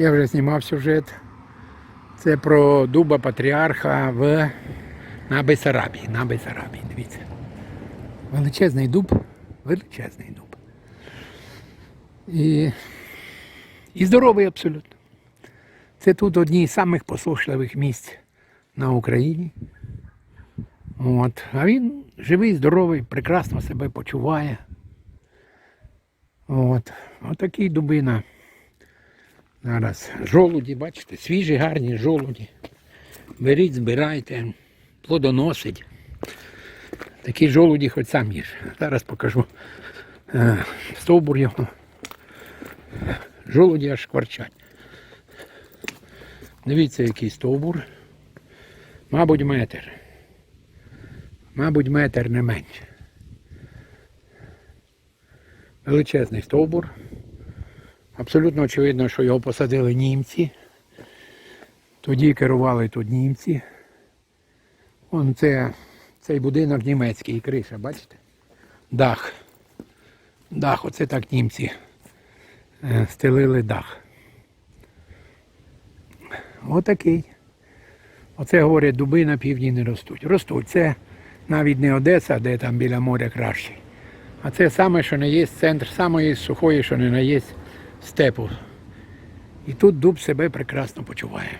Я вже знімав сюжет. Це про дуба патріарха в на Бесарабії. На Бесарабії, дивіться. Величезний дуб, величезний дуб. І, і здоровий абсолютно. Це тут одні з самих посушливих місць на Україні. От. А він живий, здоровий, прекрасно себе почуває. От. Отакий дубина. Зараз жолуді, бачите, свіжі, гарні жолуді. Беріть, збирайте, плодоносить. Такі жолуді хоч сам їж. Зараз покажу е, стовбур його. Жолуді аж шкварчать. Дивіться, який стовбур. Мабуть, метр. Мабуть, метр не менше. Величезний стовбур. Абсолютно очевидно, що його посадили німці. Тоді керували тут німці. Вон це, цей будинок німецький, криша, бачите? Дах. Дах, оце так німці е, стелили дах. Отакий. Оце говорять, дуби на півдні не ростуть. Ростуть. Це навіть не Одеса, де там біля моря краще. А це саме, що не є центр самої сухої, що не на є степу. І тут дуб себе прекрасно почуває.